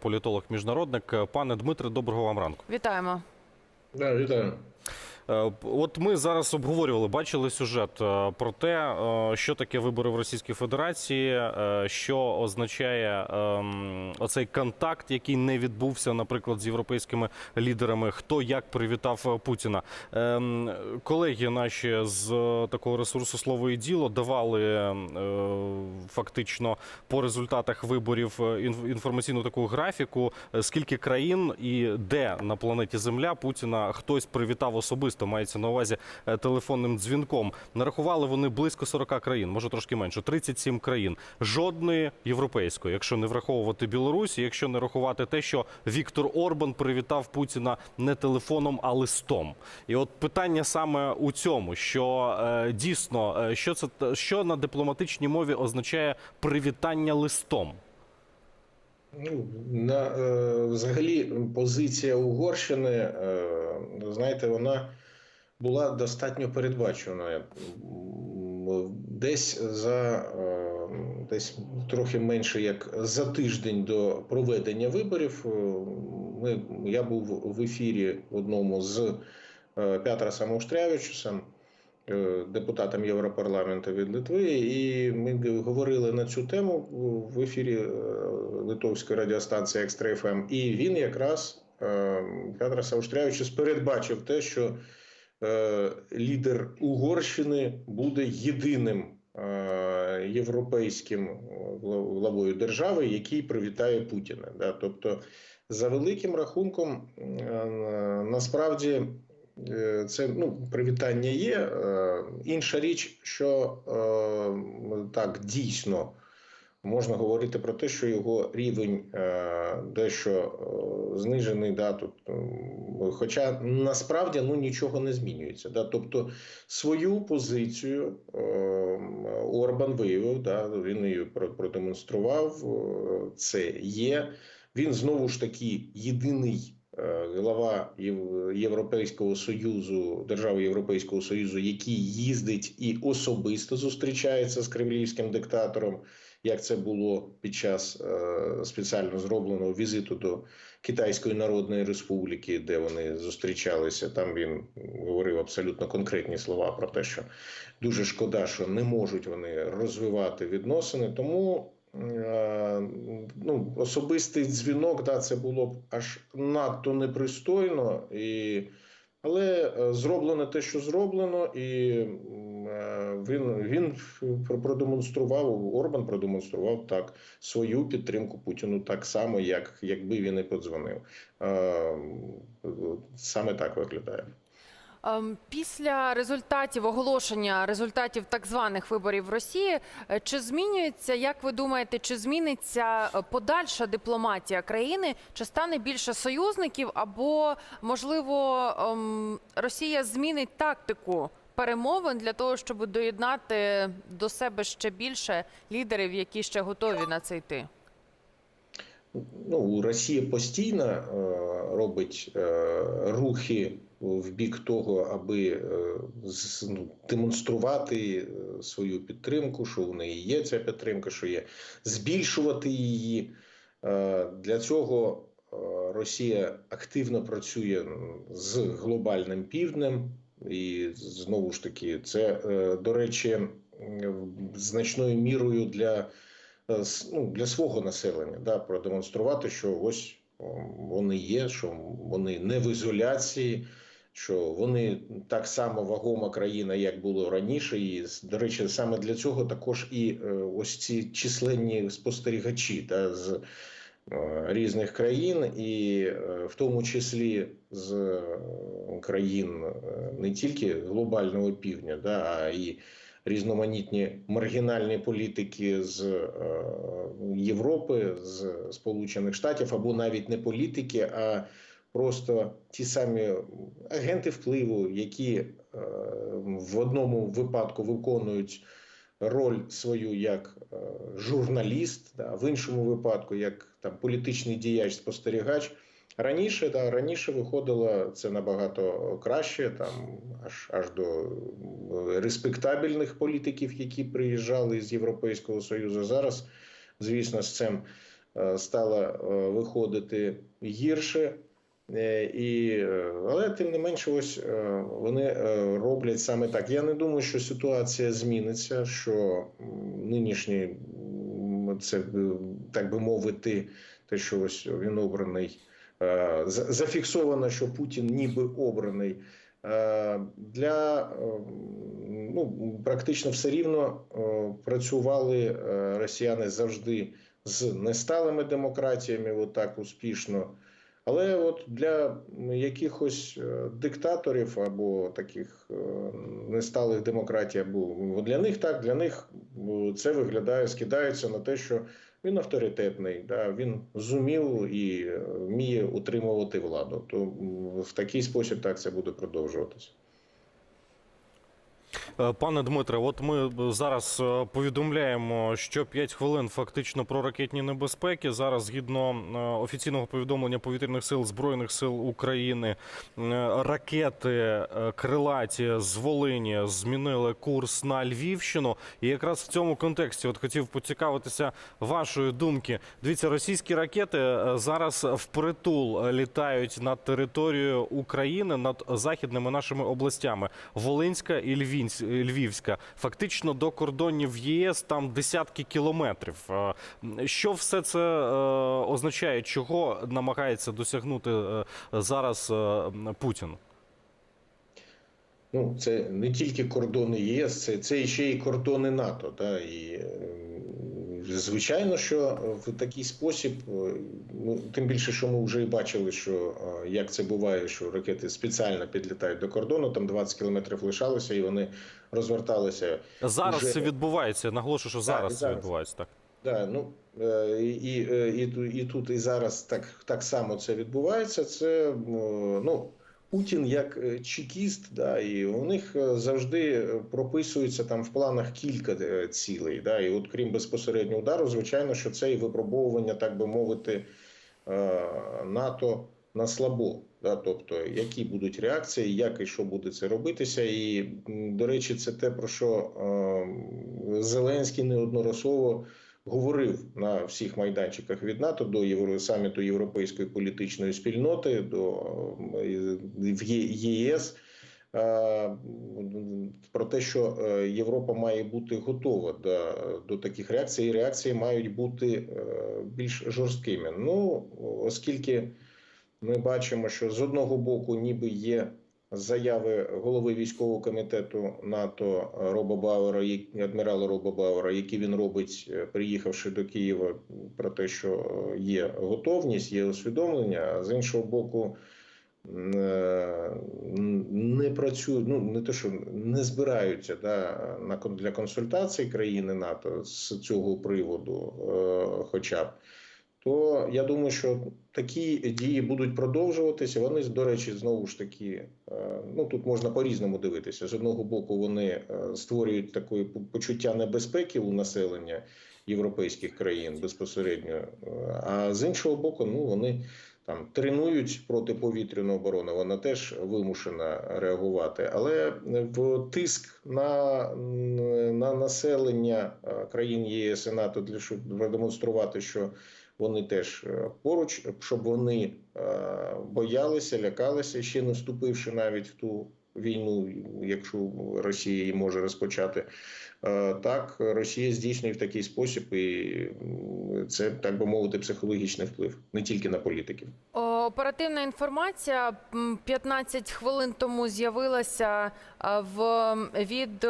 політолог міжнародник. Пане Дмитре, доброго вам ранку. Вітаємо. Да, вітаю. Е, От ми зараз обговорювали, бачили сюжет е, про те, е, що таке вибори в Російській Федерації, що означає ем, оцей контакт, який не відбувся, наприклад, з європейськими лідерами. Хто як привітав Путіна. Ем, Колеги наші з такого ресурсу слово і діло давали фактично по результатах виборів інформаційну таку графіку, скільки країн і де на планеті Земля Путіна хтось привітав особисто, мається на увазі е, телефонним дзвінком. Нарахували вони близько 40 країн, може трошки менше, 37 країн. Жодної європейської, якщо не враховувати Білорусь, якщо не рахувати те, що Віктор Орбан привітав Путіна не телефоном, а листом. І от питання саме у цьому, що е, дійсно, е, що це що на дипломатичній мові означає привітання листом. Ну, на, е, взагалі, позиція Угорщини, е, знаєте, вона була достатньо передбаченою. Десь за е, десь трохи менше як за тиждень до проведення виборів. е, Ми, я був в ефірі одному з е, Пятрасом Ауштрявичусом, е, депутатом Європарламенту від Литви, і ми говорили на цю тему в ефірі литовської радіостанції Екстра ФМ. І він якраз е, Пятрас передбачив те, що лідер Угорщини буде єдиним е, європейським гла- главою держави, який привітає Путіна. Тобто, за великим рахунком, е, насправді. Е, Це ну, привітання є. Е, Інша річ, що е, так дійсно можна говорити про те, що його рівень е, дещо е, знижений. Да, тут, хоча насправді ну, нічого не змінюється. Да, тобто свою позицію е, Орбан виявив, да, він її про- продемонстрував. Це є. Він знову ж таки єдиний глава Європейського союзу, держави Європейського союзу, який їздить і особисто зустрічається з кремлівським диктатором, як це було під час е, спеціально зробленого візиту до Китайської Народної Республіки, де вони зустрічалися. Там він говорив абсолютно конкретні слова про те, що дуже шкода, що не можуть вони розвивати відносини. Тому е, ну, особистий дзвінок, да, це було б аж надто непристойно, і, але е, зроблено те, що зроблено, і він, він про- продемонстрував, Орбан продемонстрував так свою підтримку Путіну так само, як якби він і подзвонив. Е, Саме так виглядає. Ем, Після результатів оголошення результатів так званих виборів в Росії, е, чи змінюється, як ви думаєте, чи зміниться е, подальша дипломатія країни? Чи стане більше союзників? Або можливо ем, Росія змінить тактику перемовин для того, щоб доєднати до себе ще більше лідерів, які ще готові на це йти? Ну, Росія постійно е, робить е, рухи в бік того, аби е, з- ну, демонструвати е, свою підтримку, що в неї є ця підтримка, що є збільшувати її. Е, для цього е, Росія активно працює з глобальним півднем, і знову ж таки, це, е, до речі, значною мірою для е, ну, для свого населення, да, продемонструвати, що ось вони є, що вони не в ізоляції, що вони так само вагома країна, як було раніше. І до речі, саме для цього також і е, ось ці численні спостерігачі да, з різних країн, і е, в тому числі з е, країн е, не тільки глобального півдня, да, а і різноманітні маргінальні політики з Європи, з Сполучених Штатів, або навіть не політики, а просто ті самі агенти впливу, які в одному випадку виконують роль свою як е, журналіст, да, в іншому випадку як там політичний діяч, спостерігач. Раніше да, раніше виходило це набагато краще, там аж аж до е, респектабельних політиків, які приїжджали з Європейського Союзу. Зараз, звісно, з цим е, стала е, виходити гірше. Е, І, е, але тим не менше, ось е, вони роблять саме так. Я не думаю, що ситуація зміниться, що нинішній це так би мовити, те, що ось він обраний, зафіксовано, що Путін ніби обраний. Для ну практично все рівно працювали росіяни завжди з несталими демократіями, отак успішно. Але от для якихось е, диктаторів або таких е, несталих демократій, або для них так, для них е, це виглядає, скидається на те, що він авторитетний, да, він зумів і вміє утримувати владу. То в такий спосіб так це буде продовжуватися. Е, Пане Дмитре, от ми зараз е, повідомляємо, що 5 хвилин фактично про ракетні небезпеки. Зараз, згідно е, офіційного повідомлення повітряних сил збройних сил України, ракети крилаті з Волині змінили курс на Львівщину. І якраз в цьому контексті от хотів поцікавитися вашої думки. Дивіться, російські ракети зараз впритул літають над територією України, над західними нашими областями Волинська і Львінська. Львівська, фактично до кордонів ЄС там десятки кілометрів. Е, Що все це е, означає? Чого намагається досягнути е, зараз е, Путін? Ну, це не тільки кордони ЄС, це, це ще й кордони НАТО. Та, І, е, звичайно, що в такий спосіб, е, ну, тим більше, що ми вже і бачили, що е, як це буває, що ракети спеціально підлітають до кордону, там 20 кілометрів лишалося, і вони розверталися. Зараз Вже- це відбувається. Наголошую, що зараз це зараз. відбувається так. Да, ну е, і, і, е, і, і тут, і зараз так, так само це відбувається. Це ну. Путін як е, чекіст, да, і у них е, завжди е, прописується там в планах кілька цілей. Да, і от крім безпосереднього удару, звичайно, що це і випробовування, так би мовити, НАТО на слабо. Да, тобто, які будуть реакції, як і що буде це робитися. І, до речі, це те, про що Зеленський неодноразово говорив на всіх майданчиках від НАТО до Євро саміту Європейської політичної спільноти до е, в ЄС. е, Про те, що е, Європа має бути готова до, до таких реакцій, і реакції мають бути е, більш жорсткими. Ну, оскільки ми бачимо, що з одного боку, ніби є заяви голови військового комітету НАТО Роба Бауера, адмірала Роба Бауера, які він робить, е, приїхавши до Києва, про те, що є готовність, є усвідомлення. А з іншого боку, е, не працюють, ну не те, що не збираються да, на для консультацій країни НАТО з цього приводу, е, хоча б то я думаю, що такі дії будуть продовжуватися. Вони, до речі, знову ж таки, е, ну тут можна по-різному дивитися. З одного боку, вони е, створюють таке почуття небезпеки у населення європейських країн безпосередньо, е, а з іншого боку, ну вони. Там тренують протиповітряну оборону, вона теж вимушена реагувати. Але в тиск на, на населення країн ЄС і НАТО для щоб продемонструвати, що вони теж е, поруч, щоб вони е, боялися, лякалися, ще не вступивши навіть в ту війну, якщо Росія її може розпочати. Е, Так, Росія здійснює в такий спосіб, і це так би мовити психологічний вплив не тільки на політиків. Оперативна інформація м, 15 хвилин тому з'явилася в від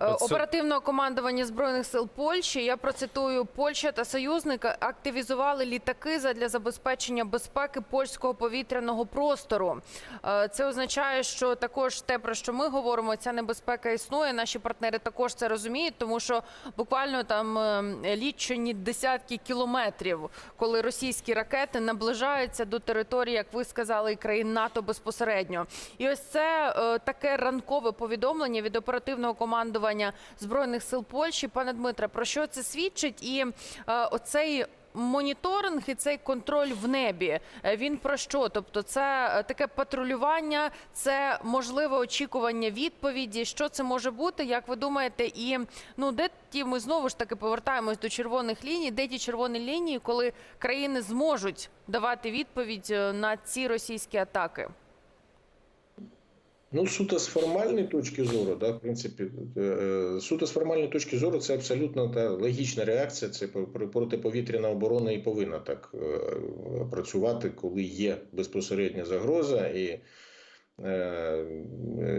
оперативного командування збройних сил Польщі. Я процитую: Польща та союзники активізували літаки задля забезпечення безпеки польського повітряного простору. Е, Це означає, що також те, про що ми говоримо, ця небезпека існує. Наші партнери також це розуміють, тому що буквально там е, лічені десятки кілометрів, коли російські ракети наближаються до території, як ви сказали, і країн НАТО безпосередньо. І ось це е, таке ранкове повідомлення від оперативного командування збройних сил Польщі. Пане Дмитре, про що це свідчить? І е, оцей моніторинг і цей контроль в небі. е, Він про що? Тобто, це е, таке патрулювання, це можливе очікування відповіді. Що це може бути? Як ви думаєте? І ну де ті ми знову ж таки повертаємось до червоних ліній? Де ті червоні лінії, коли країни зможуть давати відповідь е, на ці російські атаки? Ну, суто з формальної точки зору, да, в принципі, е, е, суто з формальної точки зору, це абсолютно та логічна реакція. Це по- про- протиповітряна оборона і повинна так е, працювати, коли є безпосередня загроза. І,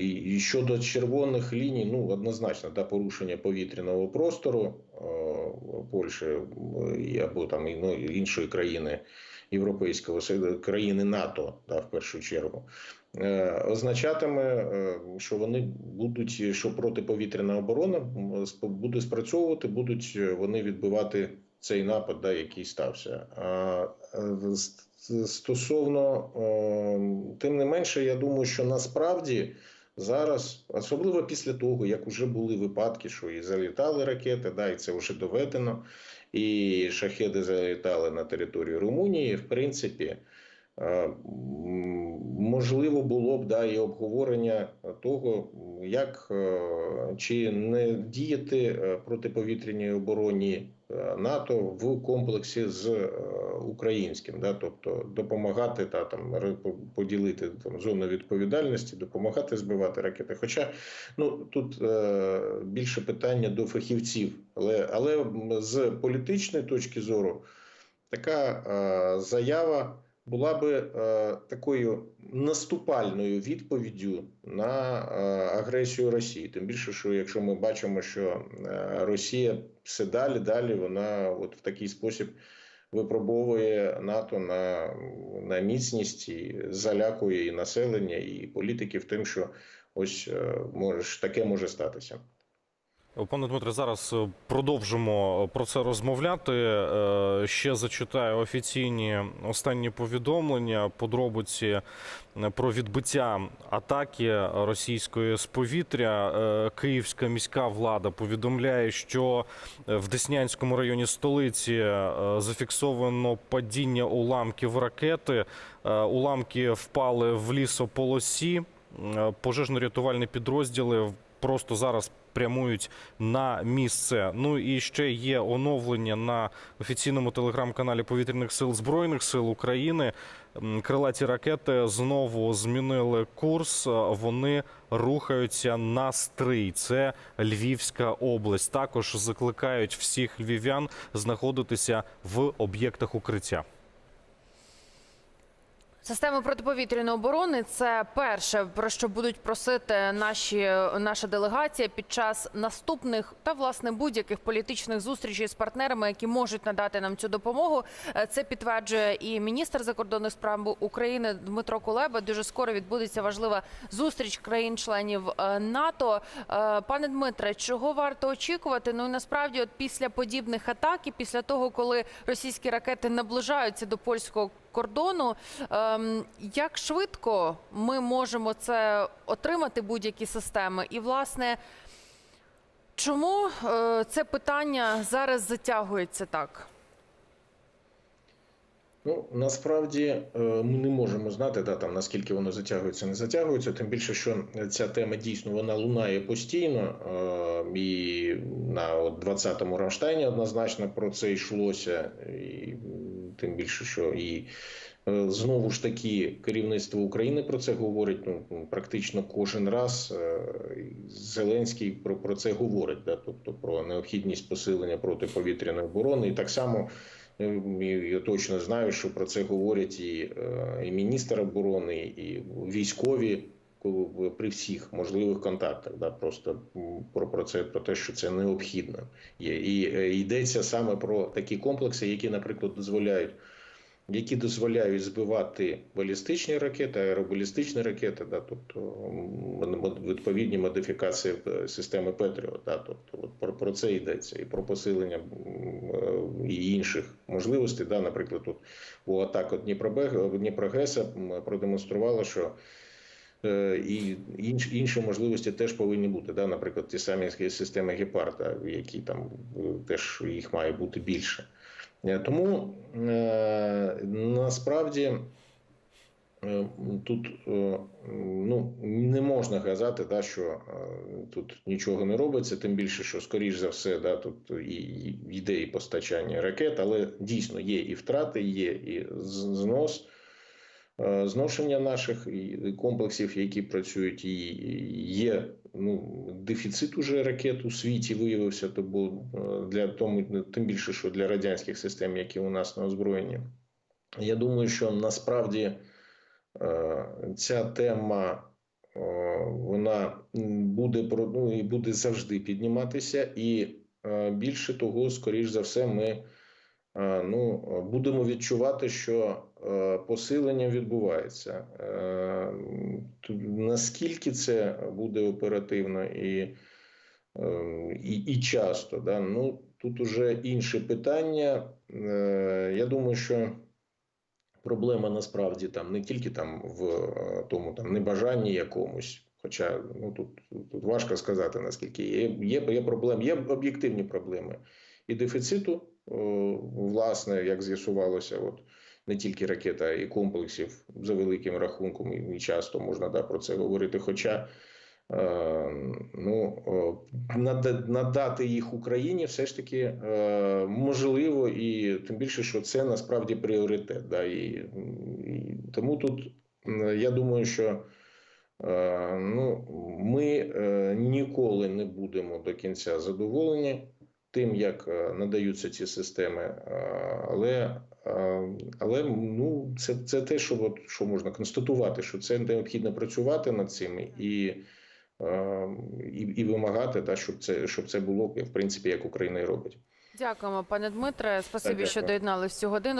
і, і щодо червоних ліній, ну однозначно, да, порушення повітряного простору е, Польщі е, або там ну, іншої країни Європейського країни НАТО, да, в першу чергу. Е, означатиме, е, що вони будуть, що протиповітряна оборона буде спрацьовувати, будуть е, вони відбивати цей напад, да, який стався. А е, стосовно, е, тим не менше, я думаю, що насправді. Зараз, особливо після того, як вже були випадки, що і залітали ракети, да, і це вже доведено, і шахеди залітали на територію Румунії. В принципі, Можливо, було б да, і обговорення того, як е, чи не діяти е, протиповітряній обороні е, НАТО в комплексі з е, українським, да, тобто допомагати та там поділити там зону відповідальності, допомагати збивати ракети. Хоча ну тут е, більше питання до фахівців, але але з політичної точки зору така е, заява була би е, такою наступальною відповіддю на е, агресію Росії. Тим більше, що якщо ми бачимо, що е, Росія все далі, далі вона от в такий спосіб випробовує НАТО на, на міцність і залякує і населення, і політиків тим, що ось може таке може статися. Пане Дмитре, зараз е, продовжимо про це розмовляти. Е, Ще зачитаю офіційні останні повідомлення, подробиці е, про відбиття атаки російської з повітря. Е, Київська міська влада повідомляє, що в Деснянському районі столиці е, зафіксовано падіння уламків ракети. Е, Уламки впали в лісополосі. Е, Пожежно-рятувальні підрозділи просто зараз прямують на місце. Ну і ще є оновлення на офіційному телеграм-каналі повітряних сил збройних сил України. Крилаті ракети знову змінили курс. Вони рухаються на стрий. Це Львівська область. Також закликають всіх львів'ян знаходитися в об'єктах укриття. Системи протиповітряної оборони це перше про що будуть просити наші наша делегація під час наступних та власне будь-яких політичних зустрічей з партнерами, які можуть надати нам цю допомогу. Е, Це підтверджує і міністр закордонних справ України Дмитро Кулеба. Дуже скоро відбудеться важлива зустріч країн-членів е, НАТО. Е, Пане Дмитре, чого варто очікувати? Ну і насправді, от після подібних атак і після того, коли російські ракети наближаються до польського кордону. Ем, як швидко ми можемо це отримати будь-які системи? І власне, чому е, це питання зараз затягується так? Ну насправді е, ми не можемо знати, да, там, наскільки воно затягується, не затягується. Тим більше, що ця тема дійсно вона лунає постійно. е, І на от 20-му Рамштайні однозначно про це йшлося. І тим більше, що і е, знову ж таки керівництво України про це говорить. Ну практично кожен раз е, Зеленський про, про це говорить, да, тобто про необхідність посилення протиповітряної оборони, і так само. Е, Я точно знаю, що про це говорять і, і міністр оборони, і військові коли- при всіх можливих контактах. Да, просто про, про це про те, що це необхідно. Є. І е, йдеться саме про такі комплекси, які, наприклад, дозволяють. Які дозволяють збивати балістичні ракети, аеробалістичні ракети, да, тобто відповідні модифікації е, системи Петріот, да, тобто от про, про це йдеться і про посилення е, і інших можливостей. Да, наприклад, тут у атаку Дніпрогеса продемонструвало, що і інш, інші можливості теж повинні бути. Да, наприклад, ті самі системи Гепарда, які там е, теж їх має бути більше. Е, Тому е, насправді е, тут е, ну, не можна казати, да, що е, тут нічого не робиться, тим більше, що скоріш за все, да, тут і, і йде і постачання ракет, але дійсно є і втрати, є і знос. Е, Зношення наших комплексів, які працюють, і є ну, дефіцит уже ракет у світі виявився, то бо е, для тому, тим більше, що для радянських систем, які у нас на озброєнні. Я думаю, що насправді е, ця тема вона буде ну, і буде завжди підніматися, і більше того, скоріш за все, ми ну, будемо відчувати, що е, посилення відбувається. Е, Наскільки це буде оперативно і, е, і, і часто, да? ну, тут уже інше питання. Е, Я думаю, що проблема насправді там не тільки там в е, тому там небажанні якомусь. Хоча ну тут, тут важко сказати наскільки є. Є, є проблеми, є об'єктивні проблеми і дефіциту, власне, як з'ясувалося, от не тільки ракет, а і комплексів за великим рахунком, і, часто можна да, про це говорити. Хоча е, ну, о, надати їх Україні все ж таки е, можливо, і тим більше, що це насправді пріоритет. Да, і, і тому тут я думаю, що. Е, Ну, ми е, ніколи не будемо до кінця задоволені тим, як е, надаються ці системи, е, але, е, але ну, це, це те, що, от, що можна констатувати, що це необхідно працювати над цим і, і, і вимагати, та, щоб, це, щоб це було в принципі як Україна і робить. Дякуємо, пане Дмитре. Спасибі, Так, що доєдналися цю годину.